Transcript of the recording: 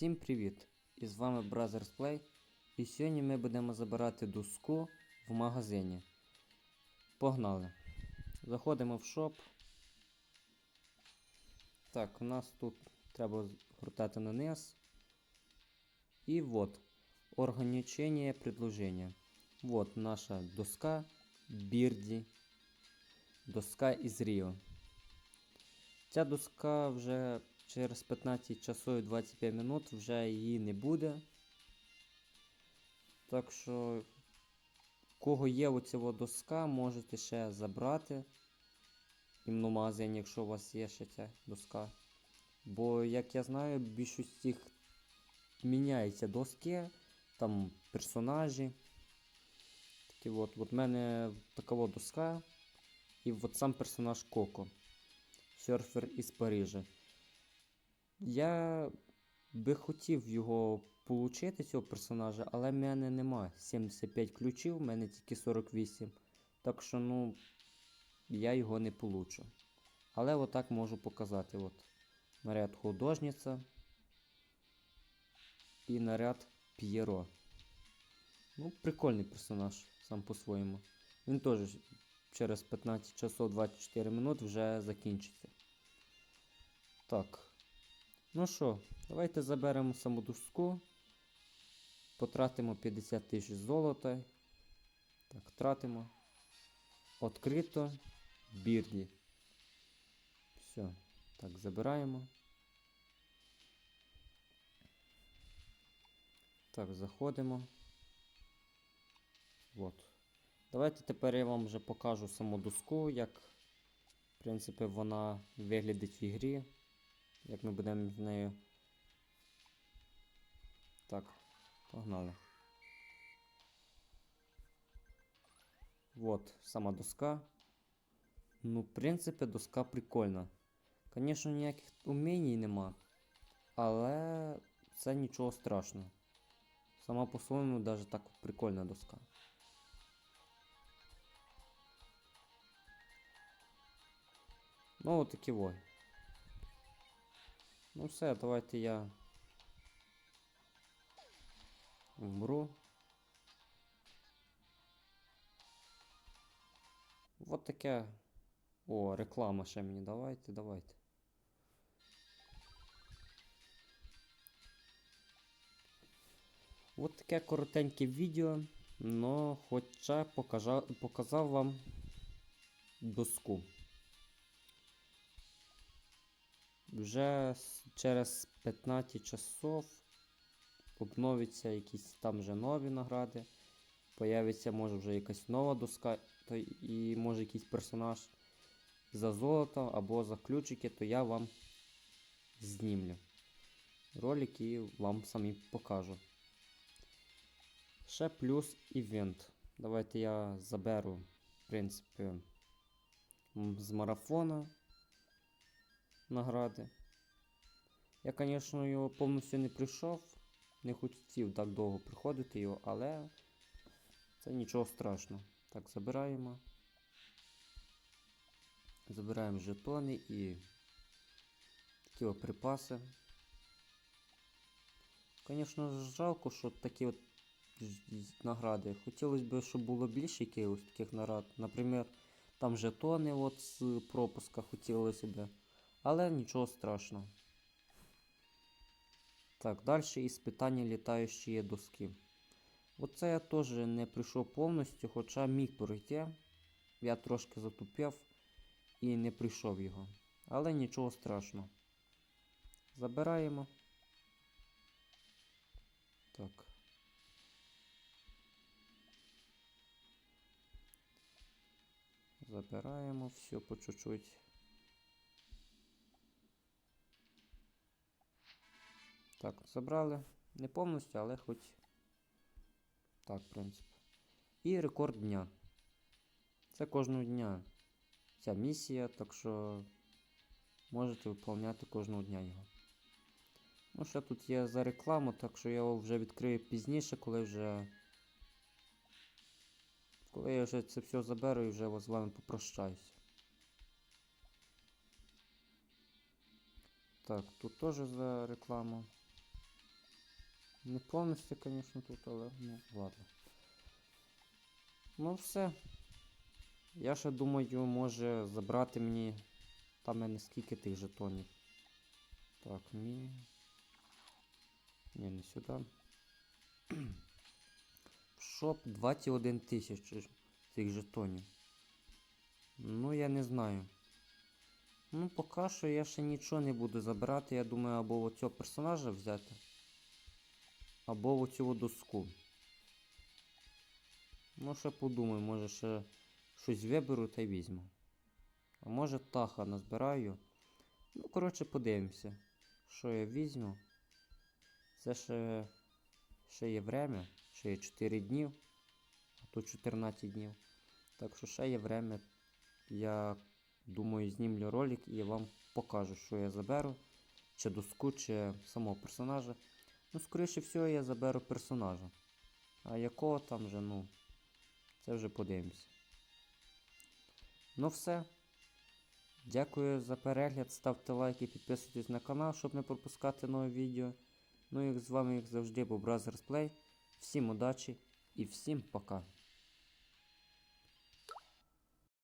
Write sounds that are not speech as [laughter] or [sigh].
Всім привіт! І з вами Brothers Play. І сьогодні ми будемо забирати доску в магазині. Погнали! Заходимо в шоп. Так, у нас тут треба гуртати на низ. І вот, ограничение предложения. Вот наша доска Бірді. Доска із Ріо. Ця доска вже через 15 часов і 25 минут вже її не буде. Так що, кого є оця доска, можете ще забрати. Іменно в магазині, якщо у вас є ще ця доска. Бо, як я знаю, більшість цих міняються доски, там персонажі. Такі от, от мене така доска. І от сам персонаж Коко. Серфер із Парижа. Я би хотів його получити, цього персонажа, але в мене нема 75 ключів, в мене тільки 48. Так що, ну, я його не получу. Але отак можу показати. От. Наряд художниця і наряд П'єро. Ну, прикольний персонаж сам по-своєму. Він теж через 15 часов 24 минут вже закінчиться. Так. Ну що, давайте заберемо саму доску. Потратимо 50 тисяч золота. Так, тратимо. Открито. Бірді. Все. Так, забираємо. Так, заходимо. Вот. Давайте тепер я вам вже покажу саму доску, як, в принципі, вона виглядить в ігрі. Як ми будемо з нею. Так, погнали. Вот, сама доска. Ну, в принципі, доска прикольна. Звісно, ніяких умінь нема. Але це нічого страшного. Сама по-своєму навіть так прикольна доска. Ну, от такі ой. Ну все, давайте я вмру. Вот таке. О, реклама ще мені. Давайте, давайте. От таке коротеньке відео, но хоча показав вам доску. Вже через 15 часов обновиться якісь там вже нові награди. Появиться може вже якась нова доска, то і може якийсь персонаж за золото або за ключики, то я вам знімлю. Ролик і вам самі покажу. Ще плюс івент. Давайте я заберу, в принципі, з марафона награди. Я, звісно, його повністю не прийшов. Не хотів так довго приходити його, але це нічого страшного. Так, забираємо. Забираємо жетони і такі припаси. Звісно, жалко, що такі от награди. Хотілося б, щоб було більше якихось таких наград. Наприклад, там жетони от з пропуска хотілося б. Але нічого страшного. Так, далі іспитання літаючої доски. Оце я теж не прийшов повністю, хоча міг пройти. Я трошки затупив і не прийшов його. Але нічого страшного. Забираємо. Так. Забираємо все по чуть-чуть. Так, забрали. Не повністю, але хоч. Так, в принципі. І рекорд дня. Це кожного дня. Ця місія, так що можете виконувати кожного дня його. Ну, ще тут є за рекламу, так що я його вже відкрию пізніше, коли вже. Коли я вже це все заберу і вже з вами попрощаюся. Так, тут теж за рекламу. Не повністю, звісно, тут, але ну, ладно. Ну все. Я ще думаю, може забрати мені. Там мене скільки тих жетонів. Так, ні. Ні, не сюди. [clears throat] Шоп 21 тисяч цих жетонів. Ну, я не знаю. Ну, поки що я ще нічого не буду забирати. Я думаю, або оцього персонажа взяти. Або оцю доску. Ну, ще подумаю, може ще щось виберу та й візьму. А може таха назбираю. Ну, коротше, подивимося, що я візьму. Це ще, ще є время, ще є 4 днів, а то 14 днів. Так що ще є время. Я думаю, знімлю ролик і я вам покажу, що я заберу. Чи доску, чи самого персонажа. Ну, скоріше всього, я заберу персонажа. А якого там вже, ну, це вже подивимось. Ну все. Дякую за перегляд. Ставте лайки, підписуйтесь на канал, щоб не пропускати нові відео. Ну і з вами, як завжди, був Brothers Play. Всім удачі і всім пока.